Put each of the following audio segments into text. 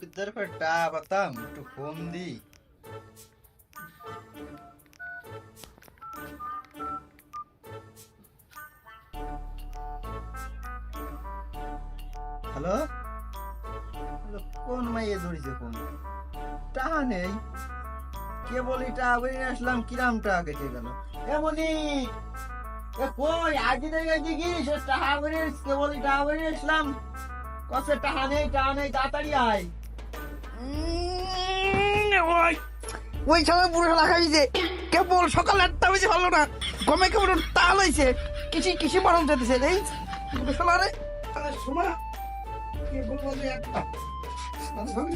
বিদ্যার পর টা পাতাম একটু ফোন দি হ্যালো? কোন মাইয়ে ধরেছে কোন? টাকা নেই। কে বলি টাকা বলে আসলাম কিরাম টাকা কেটে গেল? এমনই এ কই? আগে থেকে দেখিস টাকা করে কে বলি টাকা করে আসলাম? কত টাকা নেই টাকা নেই, তাড়াতাড়ি আয়। ওই সময় পুরো কেবল সকাল আটটা বেশি ভালো না গমে কেবল তাল হয়েছে কৃষি কৃষি মারণ যেতেছে এই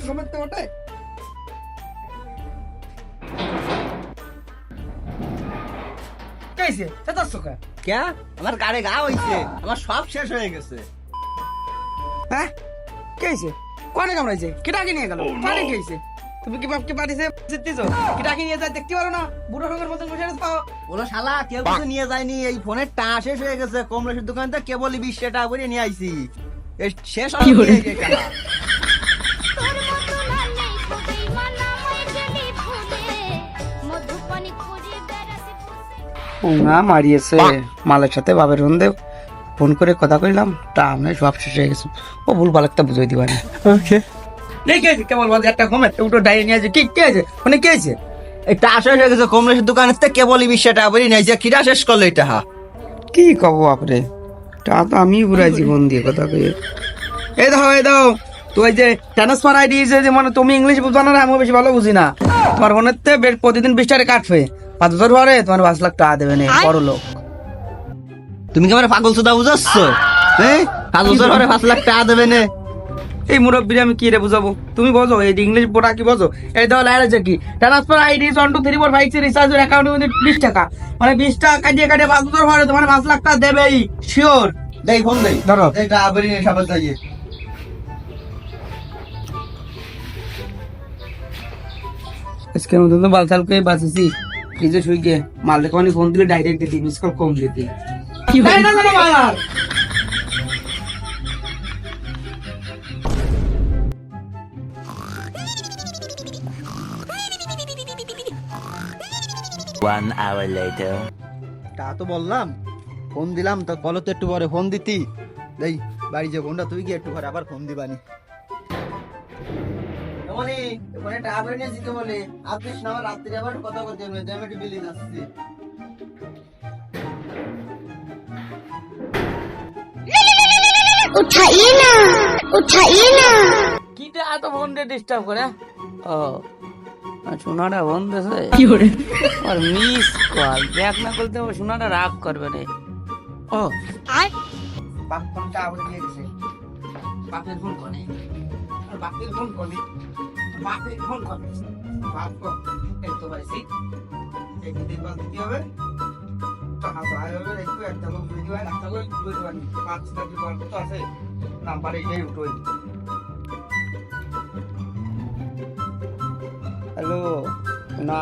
কে তো ওটাই কেছে চেতাচ্ছ কে? কে আমার গাড়ি গা হইছে আমার সব শেষ হয়ে গেছে। হ্যাঁ? কেছে? কোনে কামড়াইছে? কিটাকে নিয়ে গেল? পানি খেয়েছে তুমি কি বাপকে পাঠিয়েছে জিততেছো? কিটাকে নিয়ে যায় দেখতে পারো না? বুড়ো সঙ্গের মতন বসে আছো। পাও বলো শালা কেউ কিছু নিয়ে যায়নি। এই ফোনের টা শেষ হয়ে গেছে। কমলেশের দোকান থেকে কেবলই বিশ টাকা করে নিয়ে আইছি। এই শেষ হয়ে গেছে মারিয়েছে। মালের সাথে বাবের বন্ধে। ফোন করে কথা কইলাম তা আমি সব শেষ হয়ে গেছে। ও ভুল ভালো একটা বুঝাই দিবানি দেখে আছে কেবল বলছে একটা ঘুমে উঠো ডাইরি নিয়ে আছে কি কে আছে মানে কে আছে এই টা শেষ হয়ে গেছে কমলেশের দোকানের থেকে কেবলই টাকা করে নিয়ে আইছি কিরা শেষ করল এটা? হা কি কব আপরে তা তো আমি পুরা জীবন দিয়ে কথা কই। এই দাও এই দাও তুই যে ট্রান্সফার আইডি যে মানে তুমি ইংলিশ বুঝো না আমি বেশি ভালো বুঝি না। তোমার ফোনের তে প্রতিদিন বিশ টাকা কাটবে। পাঁচ বছর পরে তোমার পাঁচ লাখ টাকা দেবে না বড় লোক। তুমি কি আমার পাগল সুদা বুঝাচ্ছ? হ্যাঁ পাঁচ বছর পরে পাঁচ লাখ টাকা দেবে না। এই মুরব্বী আমি কি রে বুঝাবো? তুমি বোঝো এই ইংলিশ কি বোঝো? এই দাও লাইন আছে কি? Transfer ID one two three four five six recharge অ্যাকাউন্টের মধ্যে বিশ টাকা। মানে বিশ টাকা কাটিয়ে কাটিয়ে পাঁচ বছর পরে তোমার পাঁচ লাখ টাকা দেবেই। শিওর দেই ফোন দেই। ধরো। সাবাস আজকের মধ্যে তো বালতাল করে বাঁচেছি। ফ্রিজে শুই গিয়ে মাল দেখে ফোন দিলে ডাইরেক্ট দিতি মিস কল কম দিতি One hour later. তা তো বললাম ফোন দিলাম তো বলো তো একটু পরে ফোন দিতি। দেই বাড়ি যে ফোনটা তুই গিয়ে একটু পরে আবার ফোন দিবানি। ওখানে টাকা করে নিয়ে যেতে বলে। আপিস না আমার রাত্রে আবার কথা বলতে আমি একটু বিলি যাচ্ছি উঠাইয়ে না উঠাইয়ে না কিটা এত ফোন দিয়ে ডিস্টার্ব করে ও সোনাটা ফোন দিয়েছে কি করে আর মিস কল ব্যাক না করতে হবে সোনাটা রাগ করবে রে। ও। বাপ ফোন চা বলে দিয়ে গেছে বাপের ফোন করে আর বাপের ফোন করে বাপের ফোন করে বাপ কো এই তো ভাই সিট এই দিতে হবে? একটু একটা লোক বুঝে দিবা একটা লোক বুঝে দিবা পাঁচ টাকা গল্প তো আছে নাম্বার এইটাই উঠোই হ্যালো না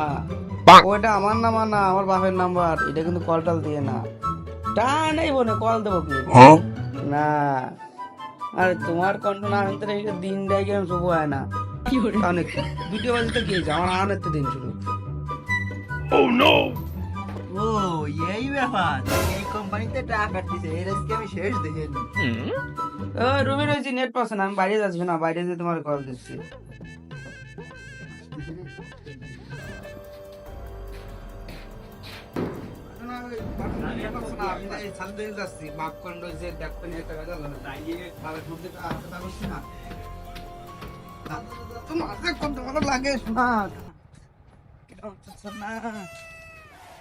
ওটা আমার নাম্বার না আমার বাপের নাম্বার। এটা কিন্তু কল টল দিয়ে না। টা নেই বোনে কল দেবো কি? না। আরে তোমার কণ্ঠ না আনতে রেখে দিন দেয় কেন শুভ হয় না। অনেক দুটো বাজে তো গিয়েছে আমার আনের তো দিন শুরু। ও এই ব্যাপার। এই কোম্পানিতে টাকা কাটতেছে এর আজকে আমি শেষ দেখে ও রুমে রয়েছি নেট পাচ্ছে না আমি বাইরে যাচ্ছি না বাইরে যেয়ে তোমার কল দিচ্ছি। তোমার লাগে শোনা শোনা।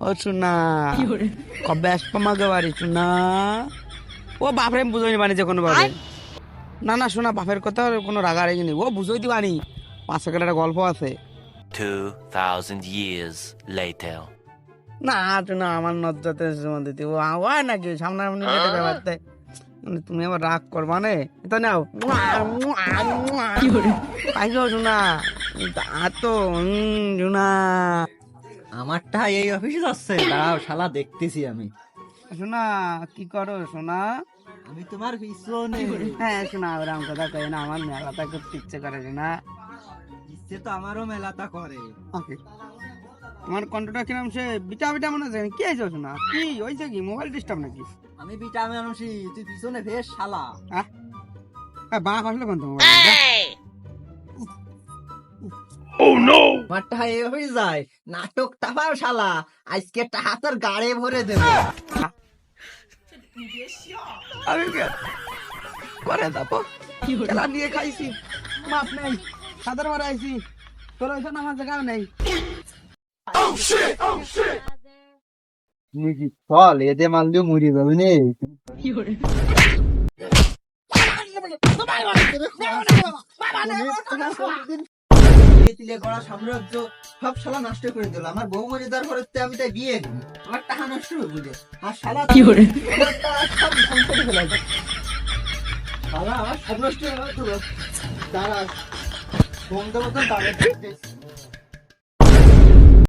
ও আসব আমাকে বাড়ি শোনা ও বাপরে বুঝাই বানি যে কোনো ভাবে না না শোনা বাপের কথা কোনো রাগারাগি নেই। ও বুঝাই দিবানি পাঁচ সেকেন্ড একটা গল্প আছে। 2,000 years later. না শোনা আমার নজ্জাতে দিতে ও হয় নাকি সামনাসামনি যেতে ব্যাপারতে মানে তুমি আবার রাগ করবা নে? তো নাও। পাইছো শোনা তা তো শোনা আমারটা এই অফিসে যাচ্ছে। দাঁড়াও শালা দেখতেছি আমি। শোনা কি করো শোনা আমি তোমার পিছনে। হ্যাঁ শোনা ওরকম কথা কই না আমার মেলাটা করতে ইচ্ছে করে শোনা ইচ্ছে তো আমারও মেলাটা করে। ওকে। তোমার কন্ট্রোটা কিরম সে বিটা বিটা মনে হচ্ছে? কি হয়েছে শোনা কি হয়েছে কি? মোবাইল ডিস্টার্ব নাকি? আমি বিটা মানুষই তুই পিছনে বেশ শালা। হ্যাঁ? বাঁ আসলে কোন মোবাইল আমারটা এই হয়ে যায় নাটক টাপাও শালা আজকে টাকা তোর গাড়ে ভরে দেবে আমি করে দাপো খেলা নিয়ে খাইছি মাপ নেই সাদার মারা আইছি তোর ওইখানে আমার জায়গা নেই তুমি কি চল এদে মারলেও মরি যাবে নে তিলে সাম্রাজ্য সব শালা নষ্ট করে দিল। আমার বউ মরে পরে আমি তাই বিয়ে করি আমার টাকা নষ্ট হয়ে বুঝে আর শালা কি করে? সব ধ্বংস করে ফেলাইছে। শালা আমার সব নষ্ট হয়ে গেল দাঁড়া বন্ধ মতন দাঁড়িয়ে